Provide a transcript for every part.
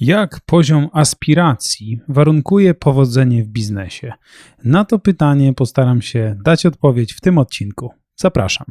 Jak poziom aspiracji warunkuje powodzenie w biznesie? Na to pytanie postaram się dać odpowiedź w tym odcinku. Zapraszam.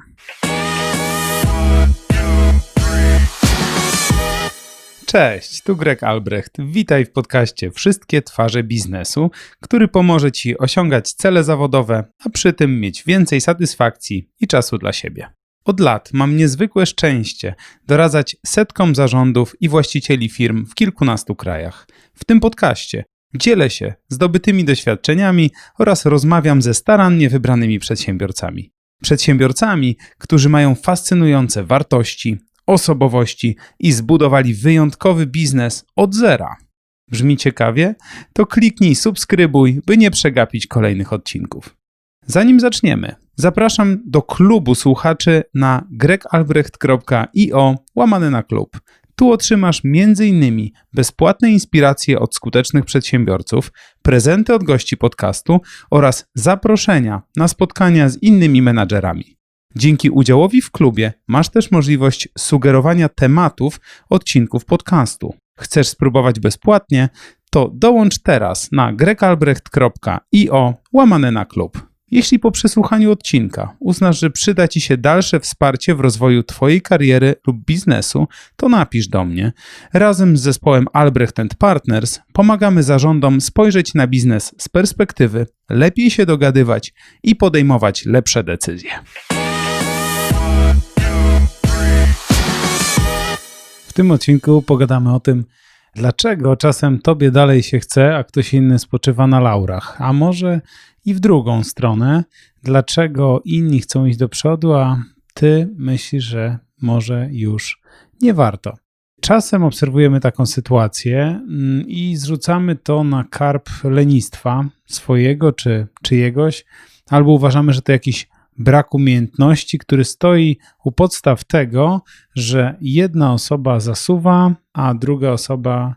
Cześć, tu Greg Albrecht. Witaj w podcaście Wszystkie twarze biznesu, który pomoże Ci osiągać cele zawodowe, a przy tym mieć więcej satysfakcji i czasu dla siebie. Od lat mam niezwykłe szczęście doradzać setkom zarządów i właścicieli firm w kilkunastu krajach. W tym podcaście dzielę się zdobytymi doświadczeniami oraz rozmawiam ze starannie wybranymi przedsiębiorcami. Przedsiębiorcami, którzy mają fascynujące wartości, osobowości i zbudowali wyjątkowy biznes od zera. Brzmi ciekawie? To kliknij subskrybuj, by nie przegapić kolejnych odcinków. Zanim zaczniemy, zapraszam do klubu słuchaczy na gregalbrecht.io łamany na klub. Tu otrzymasz m.in. bezpłatne inspiracje od skutecznych przedsiębiorców, prezenty od gości podcastu oraz zaproszenia na spotkania z innymi menadżerami. Dzięki udziałowi w klubie masz też możliwość sugerowania tematów odcinków podcastu. Chcesz spróbować bezpłatnie? To dołącz teraz na gregalbrecht.io łamane na klub. Jeśli po przesłuchaniu odcinka uznasz, że przyda Ci się dalsze wsparcie w rozwoju Twojej kariery lub biznesu, to napisz do mnie. Razem z zespołem Albrecht Partners pomagamy zarządom spojrzeć na biznes z perspektywy, lepiej się dogadywać i podejmować lepsze decyzje. W tym odcinku pogadamy o tym, dlaczego czasem tobie dalej się chce, a ktoś inny spoczywa na laurach. A może i w drugą stronę, dlaczego inni chcą iść do przodu, a ty myślisz, że może już nie warto. Czasem obserwujemy taką sytuację mm, i zrzucamy to na karp lenistwa swojego czy czyjegoś, albo uważamy, że to jakiś brak umiejętności, który stoi u podstaw tego, że jedna osoba zasuwa, a druga osoba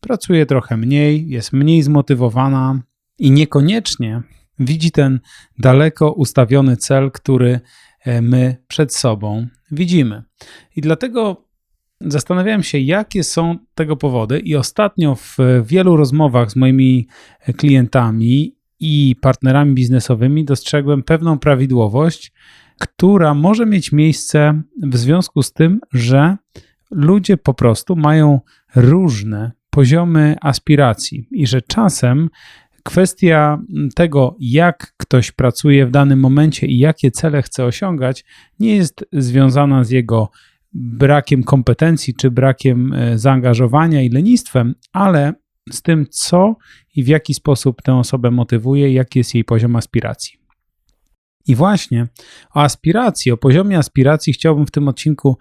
pracuje trochę mniej, jest mniej zmotywowana i niekoniecznie widzi ten daleko ustawiony cel, który e, my przed sobą widzimy. I dlatego zastanawiałem się, jakie są tego powody, i ostatnio w wielu rozmowach z moimi klientami i partnerami biznesowymi dostrzegłem pewną prawidłowość, która może mieć miejsce w związku z tym, że ludzie po prostu mają różne poziomy aspiracji i że czasem kwestia tego, jak ktoś pracuje w danym momencie i jakie cele chce osiągać, nie jest związana z jego brakiem kompetencji czy brakiem e, zaangażowania i lenistwem, ale z tym, co i w jaki sposób tę osobę motywuje, jaki jest jej poziom aspiracji. I właśnie o aspiracji, o poziomie aspiracji chciałbym w tym odcinku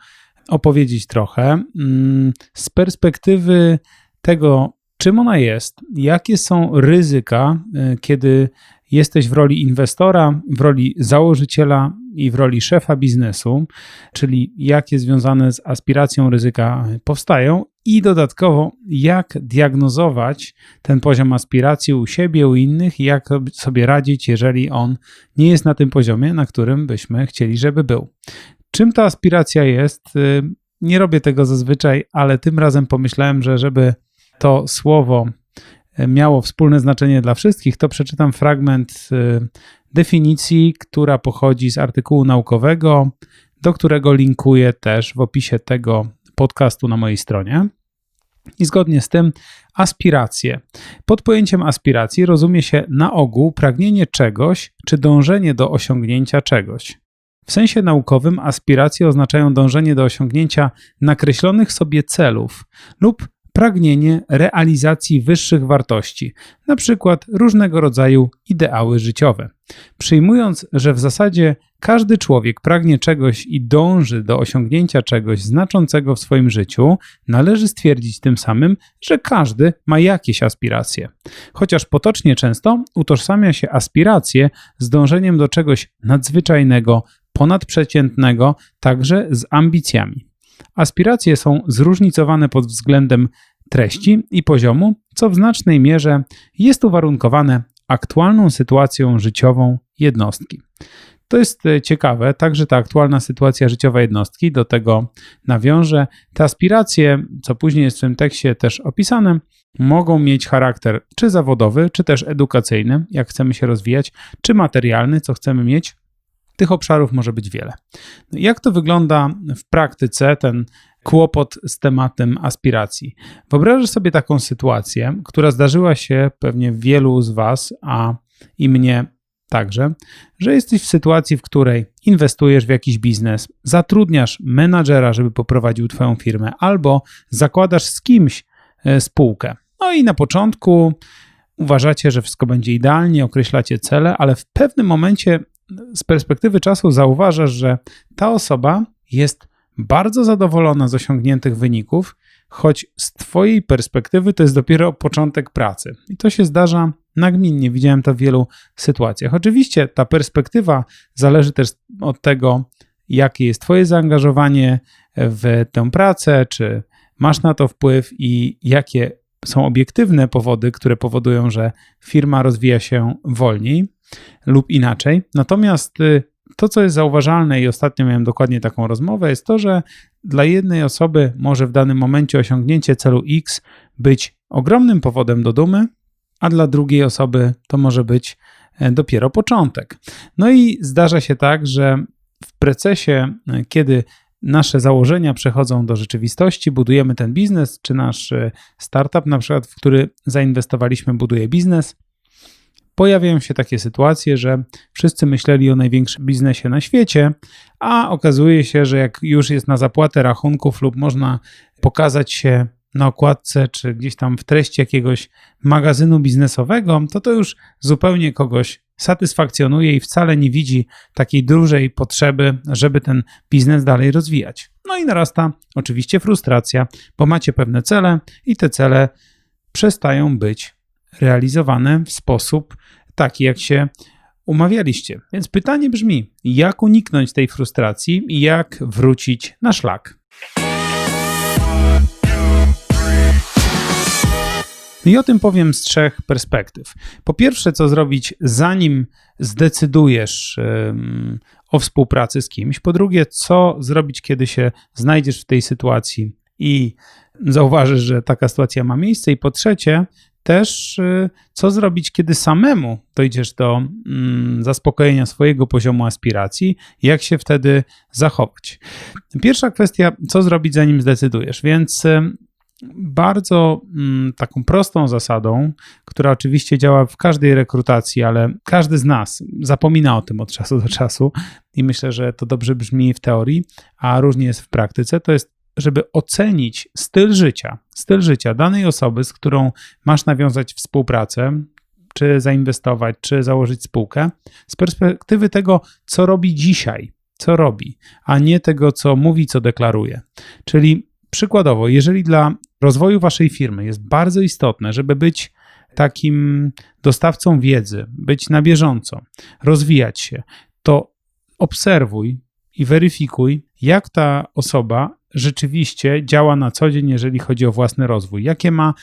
opowiedzieć trochę mm, z perspektywy tego, czym ona jest, jakie są ryzyka, y, kiedy jesteś w roli inwestora, w roli założyciela i w roli szefa biznesu, czyli jakie związane z aspiracją ryzyka powstają, i dodatkowo jak diagnozować ten poziom aspiracji u siebie, u innych, jak sobie radzić, jeżeli on nie jest na tym poziomie, na którym byśmy chcieli, żeby był. Czym ta aspiracja jest? Y, nie robię tego zazwyczaj, ale tym razem pomyślałem, że żeby to słowo e, miało wspólne znaczenie dla wszystkich, to przeczytam fragment e, definicji, która pochodzi z artykułu naukowego, do którego linkuję też w opisie tego podcastu na mojej stronie. I zgodnie z tym, aspiracje. Pod pojęciem aspiracji rozumie się na ogół pragnienie czegoś czy dążenie do osiągnięcia czegoś. W sensie naukowym aspiracje oznaczają dążenie do osiągnięcia nakreślonych sobie celów lub pragnienie realizacji wyższych wartości, np. różnego rodzaju ideały życiowe. Przyjmując, że w zasadzie każdy człowiek pragnie czegoś i dąży do osiągnięcia czegoś znaczącego w swoim życiu, należy stwierdzić tym samym, że każdy ma jakieś aspiracje. Chociaż potocznie często utożsamia się aspiracje z dążeniem do czegoś nadzwyczajnego, ponadprzeciętnego, także z ambicjami. Aspiracje są zróżnicowane pod względem treści i poziomu, co w znacznej mierze jest uwarunkowane aktualną sytuacją życiową jednostki. To jest e, ciekawe, także ta aktualna sytuacja życiowa jednostki do tego nawiąże. Te aspiracje, co później jest w tym tekście też opisane, mogą mieć charakter czy zawodowy, czy też edukacyjny, jak chcemy się rozwijać, czy materialny, co chcemy mieć. Tych obszarów może być wiele. Jak to wygląda w praktyce, ten kłopot z tematem aspiracji? Wyobrażasz sobie taką sytuację, która zdarzyła się pewnie wielu z Was, a i mnie także, że jesteś w sytuacji, w której inwestujesz w jakiś biznes, zatrudniasz menadżera, żeby poprowadził Twoją firmę, albo zakładasz z kimś e, spółkę. No i na początku uważacie, że wszystko będzie idealnie, określacie cele, ale w pewnym momencie z perspektywy czasu zauważasz, że ta osoba jest bardzo zadowolona z osiągniętych wyników, choć z Twojej perspektywy to jest dopiero początek pracy. I to się zdarza nagminnie. Widziałem to w wielu sytuacjach. Oczywiście ta perspektywa zależy też od tego, jakie jest Twoje zaangażowanie w tę pracę, czy masz na to wpływ i jakie są obiektywne powody, które powodują, że firma rozwija się wolniej lub inaczej. Natomiast y, to, co jest zauważalne, i ostatnio miałem dokładnie taką rozmowę, jest to, że dla jednej osoby może w danym momencie osiągnięcie celu X być ogromnym powodem do dumy, a dla drugiej osoby to może być e, dopiero początek. No i zdarza się tak, że w procesie, e, kiedy nasze założenia przechodzą do rzeczywistości, budujemy ten biznes, czy nasz e, startup, na przykład, w który zainwestowaliśmy, buduje biznes, pojawiają się takie sytuacje, że wszyscy myśleli o największym biznesie na świecie, a okazuje się, że jak już jest na zapłatę rachunków lub można pokazać się na okładce czy gdzieś tam w treści jakiegoś magazynu biznesowego, to to już zupełnie kogoś satysfakcjonuje i wcale nie widzi takiej dużej potrzeby, żeby ten biznes dalej rozwijać. No i narasta oczywiście frustracja, bo macie pewne cele i te cele przestają być realizowane w sposób taki, jak się umawialiście. Więc pytanie brzmi: jak uniknąć tej frustracji i jak wrócić na szlak? I o tym powiem z trzech perspektyw. Po pierwsze, co zrobić, zanim zdecydujesz o współpracy z kimś. Po drugie, co zrobić, kiedy się znajdziesz w tej sytuacji i zauważysz, że taka sytuacja ma miejsce. I po trzecie, też y, co zrobić, kiedy samemu dojdziesz do mm, zaspokojenia swojego poziomu aspiracji, jak się wtedy zachować. Pierwsza kwestia, co zrobić, zanim zdecydujesz. Więc y, bardzo mm, taką prostą zasadą, która oczywiście działa w każdej rekrutacji, ale każdy z nas zapomina o tym od czasu do czasu i myślę, że to dobrze brzmi w teorii, a różnie jest w praktyce, to jest żeby ocenić styl życia, styl życia danej osoby, z którą masz nawiązać współpracę, czy zainwestować, czy założyć spółkę, z perspektywy tego, co robi dzisiaj, co robi, a nie tego, co mówi, co deklaruje. Czyli przykładowo, jeżeli dla rozwoju waszej firmy jest bardzo istotne, żeby być takim dostawcą wiedzy, być na bieżąco, rozwijać się, to obserwuj i weryfikuj, jak ta osoba rzeczywiście działa na co dzień, jeżeli chodzi o własny rozwój. Jakie ma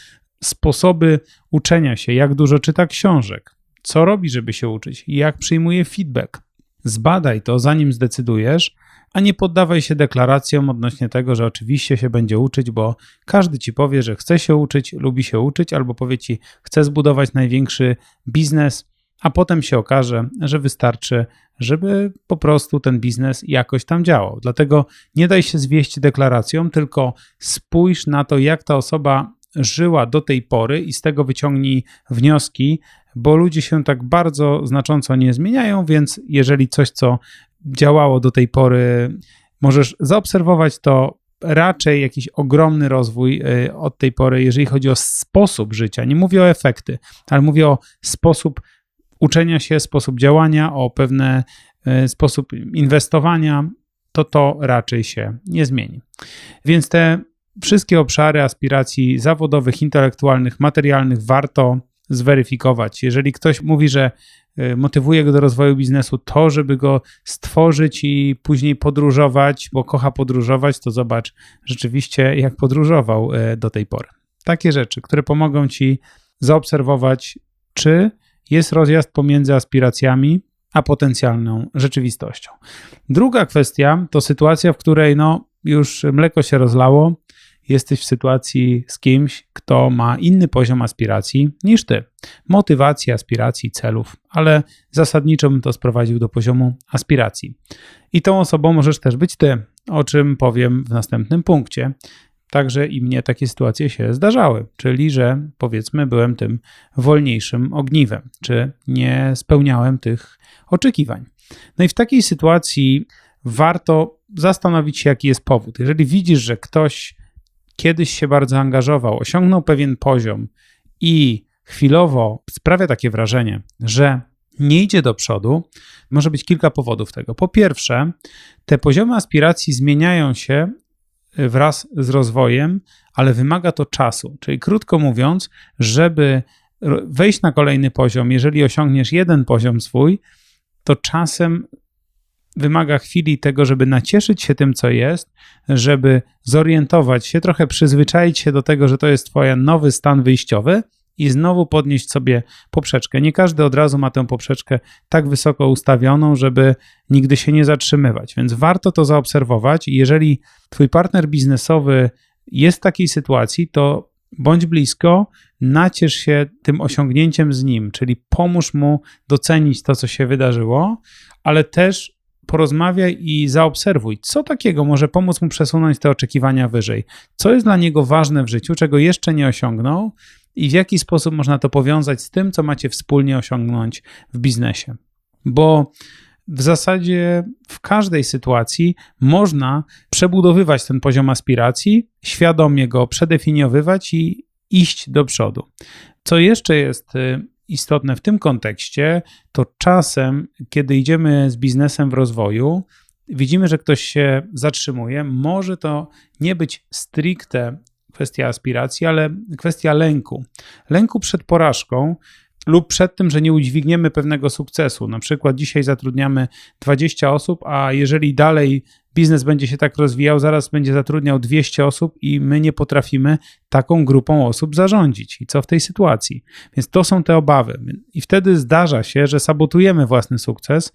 sposoby uczenia się, jak dużo czyta książek, co robi, żeby się uczyć, jak przyjmuje feedback. Zbadaj to, zanim zdecydujesz, a nie poddawaj się deklaracjom odnośnie tego, że oczywiście się będzie uczyć, bo każdy ci powie, że chce się uczyć, lubi się uczyć, albo powie ci, chce zbudować największy biznes, a potem się okaże, że wystarczy, żeby po prostu ten biznes jakoś tam działał. Dlatego nie daj się zwieść deklaracją, tylko spójrz na to, jak ta osoba żyła do tej pory i z tego wyciągnij wnioski, bo ludzie się tak bardzo znacząco nie zmieniają, więc jeżeli coś, co działało do tej pory, możesz zaobserwować, to raczej jakiś ogromny rozwój y, od tej pory, jeżeli chodzi o sposób życia. Nie mówię o efekty, ale mówię o sposób uczenia się, sposób działania, o pewne y, sposób inwestowania, to to raczej się nie zmieni. Więc te wszystkie obszary aspiracji zawodowych, intelektualnych, materialnych warto zweryfikować. Jeżeli ktoś mówi, że y, motywuje go do rozwoju biznesu to, żeby go stworzyć i później podróżować, bo kocha podróżować, to zobacz rzeczywiście, jak podróżował y, do tej pory. Takie rzeczy, które pomogą ci zaobserwować, czy jest rozjazd pomiędzy aspiracjami a potencjalną rzeczywistością. Druga kwestia to sytuacja, w której no, już mleko się rozlało, jesteś w sytuacji z kimś, kto ma inny poziom aspiracji niż ty. Motywacji, aspiracji, celów, ale zasadniczo bym to sprowadził do poziomu aspiracji. I tą osobą możesz też być ty, o czym powiem w następnym punkcie. Także i mnie takie sytuacje się zdarzały, czyli że powiedzmy byłem tym wolniejszym ogniwem, czy nie spełniałem tych oczekiwań. No i w takiej sytuacji warto zastanowić się, jaki jest powód. Jeżeli widzisz, że ktoś kiedyś się bardzo angażował, osiągnął pewien poziom i chwilowo sprawia takie wrażenie, że nie idzie do przodu, może być kilka powodów tego. Po pierwsze, te poziomy aspiracji zmieniają się wraz z rozwojem, ale wymaga to czasu. Czyli krótko mówiąc, żeby wejść na kolejny poziom, jeżeli osiągniesz jeden poziom swój, to czasem wymaga chwili tego, żeby nacieszyć się tym, co jest, żeby zorientować się, trochę przyzwyczaić się do tego, że to jest Twój nowy stan wyjściowy i znowu podnieść sobie poprzeczkę. Nie każdy od razu ma tę poprzeczkę tak wysoko ustawioną, żeby nigdy się nie zatrzymywać, więc warto to zaobserwować. Jeżeli Twój partner biznesowy jest w takiej sytuacji, to bądź blisko, naciesz się tym osiągnięciem z nim, czyli pomóż mu docenić to, co się wydarzyło, ale też porozmawiaj i zaobserwuj, co takiego może pomóc mu przesunąć te oczekiwania wyżej. Co jest dla niego ważne w życiu, czego jeszcze nie osiągnął i w jaki sposób można to powiązać z tym, co macie wspólnie osiągnąć w biznesie. Bo w zasadzie w każdej sytuacji można przebudowywać ten poziom aspiracji, świadomie go przedefiniowywać i iść do przodu. Co jeszcze jest y, istotne w tym kontekście, to czasem, kiedy idziemy z biznesem w rozwoju, widzimy, że ktoś się zatrzymuje, może to nie być stricte kwestia aspiracji, ale kwestia lęku. Lęku przed porażką lub przed tym, że nie udźwigniemy pewnego sukcesu. Na przykład dzisiaj zatrudniamy 20 osób, a jeżeli dalej biznes będzie się tak rozwijał, zaraz będzie zatrudniał 200 osób i my nie potrafimy taką grupą osób zarządzić. I co w tej sytuacji? Więc to są te obawy. I wtedy zdarza się, że sabotujemy własny sukces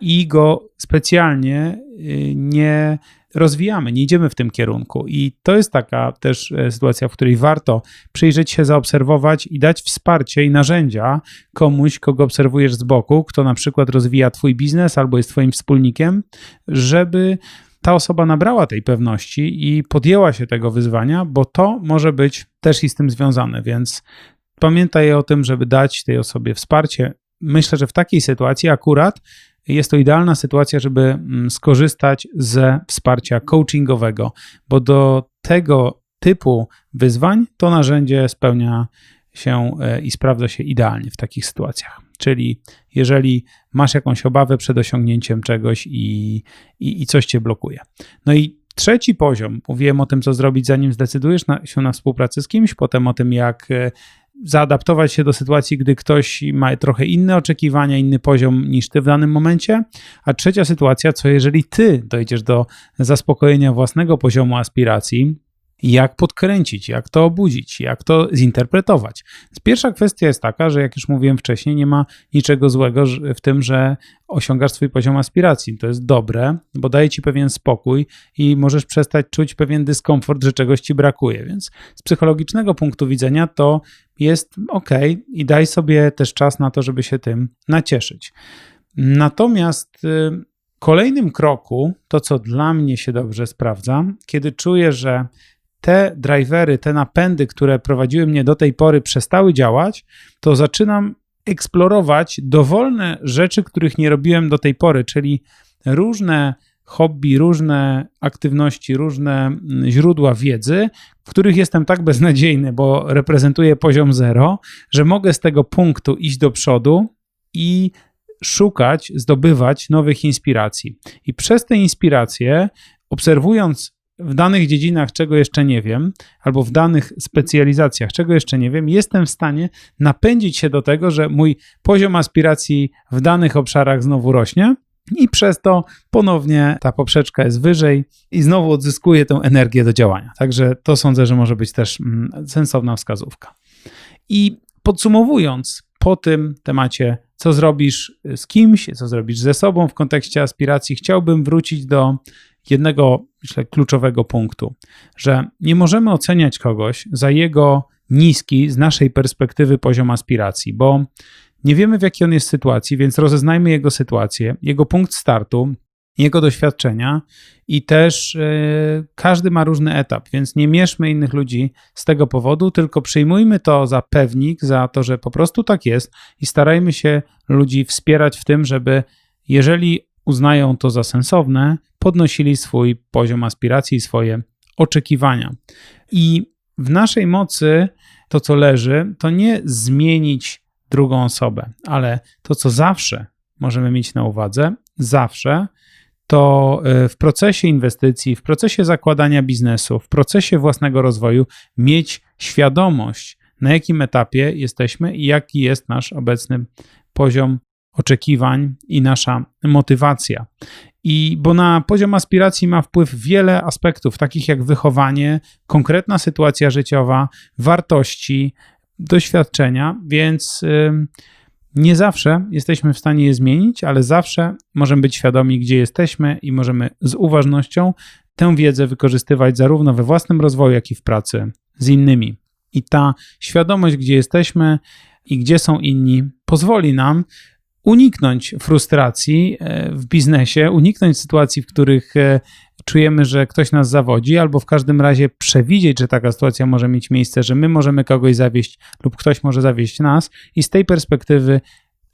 i go specjalnie y, nie rozwijamy, nie idziemy w tym kierunku. I to jest taka też e, sytuacja, w której warto przyjrzeć się, zaobserwować i dać wsparcie i narzędzia komuś, kogo obserwujesz z boku, kto na przykład rozwija Twój biznes albo jest Twoim wspólnikiem, żeby ta osoba nabrała tej pewności i podjęła się tego wyzwania, bo to może być też i z tym związane, więc pamiętaj o tym, żeby dać tej osobie wsparcie. Myślę, że w takiej sytuacji akurat jest to idealna sytuacja, żeby mm, skorzystać ze wsparcia coachingowego, bo do tego typu wyzwań to narzędzie spełnia się e, i sprawdza się idealnie w takich sytuacjach. Czyli jeżeli masz jakąś obawę przed osiągnięciem czegoś i, i, i coś cię blokuje. No i trzeci poziom, mówiłem o tym, co zrobić, zanim zdecydujesz na, się na współpracę z kimś, potem o tym, jak e, zaadaptować się do sytuacji, gdy ktoś ma trochę inne oczekiwania, inny poziom niż ty w danym momencie. A trzecia sytuacja, co jeżeli ty dojdziesz do zaspokojenia własnego poziomu aspiracji, jak podkręcić, jak to obudzić, jak to zinterpretować. pierwsza kwestia jest taka, że jak już mówiłem wcześniej, nie ma niczego złego w tym, że osiągasz swój poziom aspiracji. To jest dobre, bo daje ci pewien spokój i możesz przestać czuć pewien dyskomfort, że czegoś ci brakuje. Więc z psychologicznego punktu widzenia to jest ok i daj sobie też czas na to, żeby się tym nacieszyć. Natomiast y, kolejnym kroku, to co dla mnie się dobrze sprawdza, kiedy czuję, że te drivery, te napędy, które prowadziły mnie do tej pory, przestały działać, to zaczynam eksplorować dowolne rzeczy, których nie robiłem do tej pory, czyli różne hobby, różne aktywności, różne mm, źródła wiedzy, w których jestem tak beznadziejny, bo reprezentuję poziom zero, że mogę z tego punktu iść do przodu i szukać, zdobywać nowych inspiracji. I przez te inspiracje, obserwując w danych dziedzinach, czego jeszcze nie wiem, albo w danych specjalizacjach, czego jeszcze nie wiem, jestem w stanie napędzić się do tego, że mój poziom aspiracji w danych obszarach znowu rośnie. I przez to ponownie ta poprzeczka jest wyżej i znowu odzyskuję tę energię do działania. Także to sądzę, że może być też mm, sensowna wskazówka. I podsumowując, po tym temacie co zrobisz z kimś, co zrobisz ze sobą w kontekście aspiracji, chciałbym wrócić do jednego, myślę, kluczowego punktu, że nie możemy oceniać kogoś za jego niski z naszej perspektywy poziom aspiracji, bo nie wiemy w jakiej on jest sytuacji, więc rozeznajmy jego sytuację, jego punkt startu, jego doświadczenia i też yy, każdy ma różny etap, więc nie mieszmy innych ludzi z tego powodu, tylko przyjmujmy to za pewnik, za to, że po prostu tak jest i starajmy się ludzi wspierać w tym, żeby jeżeli uznają to za sensowne, podnosili swój poziom aspiracji i swoje oczekiwania. I w naszej mocy to, co leży, to nie zmienić drugą osobę, ale to, co zawsze możemy mieć na uwadze, zawsze to e, w procesie inwestycji, w procesie zakładania biznesu, w procesie własnego rozwoju mieć świadomość, na jakim etapie jesteśmy i jaki jest nasz obecny poziom oczekiwań i nasza motywacja. I bo na poziom aspiracji ma wpływ wiele aspektów, takich jak wychowanie, konkretna sytuacja życiowa, wartości, doświadczenia, więc nie zawsze jesteśmy w stanie je zmienić, ale zawsze możemy być świadomi, gdzie jesteśmy i możemy z uważnością tę wiedzę wykorzystywać zarówno we własnym rozwoju, jak i w pracy z innymi. I ta świadomość, gdzie jesteśmy i gdzie są inni, pozwoli nam uniknąć frustracji e, w biznesie, uniknąć sytuacji, w których e, czujemy, że ktoś nas zawodzi, albo w każdym razie przewidzieć, że taka sytuacja może mieć miejsce, że my możemy kogoś zawieść lub ktoś może zawieść nas, i z tej perspektywy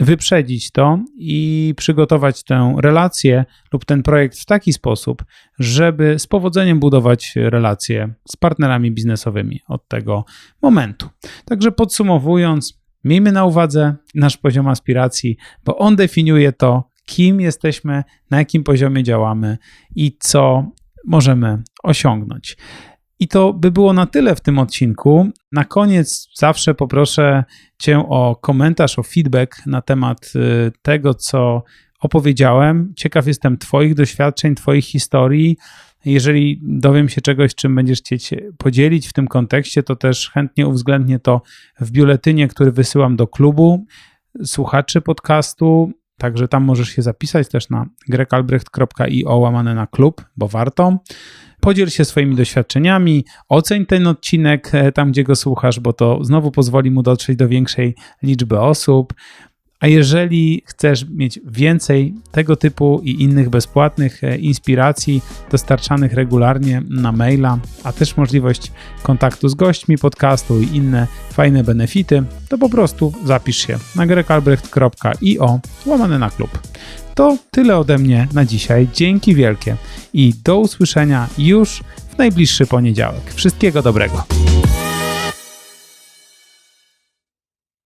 wyprzedzić to i przygotować tę relację lub ten projekt w taki sposób, żeby z powodzeniem budować relacje z partnerami biznesowymi od tego momentu. Także podsumowując, miejmy na uwadze nasz poziom aspiracji, bo on definiuje to, kim jesteśmy, na jakim poziomie działamy i co możemy osiągnąć. I to by było na tyle w tym odcinku. Na koniec zawsze poproszę Cię o komentarz, o feedback na temat y, tego, co opowiedziałem. Ciekaw jestem Twoich doświadczeń, Twoich historii. Jeżeli dowiem się czegoś, czym będziesz chcieć podzielić w tym kontekście, to też chętnie uwzględnię to w biuletynie, który wysyłam do klubu słuchaczy podcastu. Także tam możesz się zapisać też na grekalbrecht.io łamane na klub, bo warto. Podziel się swoimi doświadczeniami, oceń ten odcinek e, tam, gdzie go słuchasz, bo to znowu pozwoli mu dotrzeć do większej liczby osób. A jeżeli chcesz mieć więcej tego typu i innych bezpłatnych e, inspiracji dostarczanych regularnie na maila, a też możliwość kontaktu z gośćmi podcastu i inne fajne benefity, to po prostu zapisz się na grekalbrecht.io łamane na klub. To tyle ode mnie na dzisiaj. Dzięki wielkie i do usłyszenia już w najbliższy poniedziałek. Wszystkiego dobrego.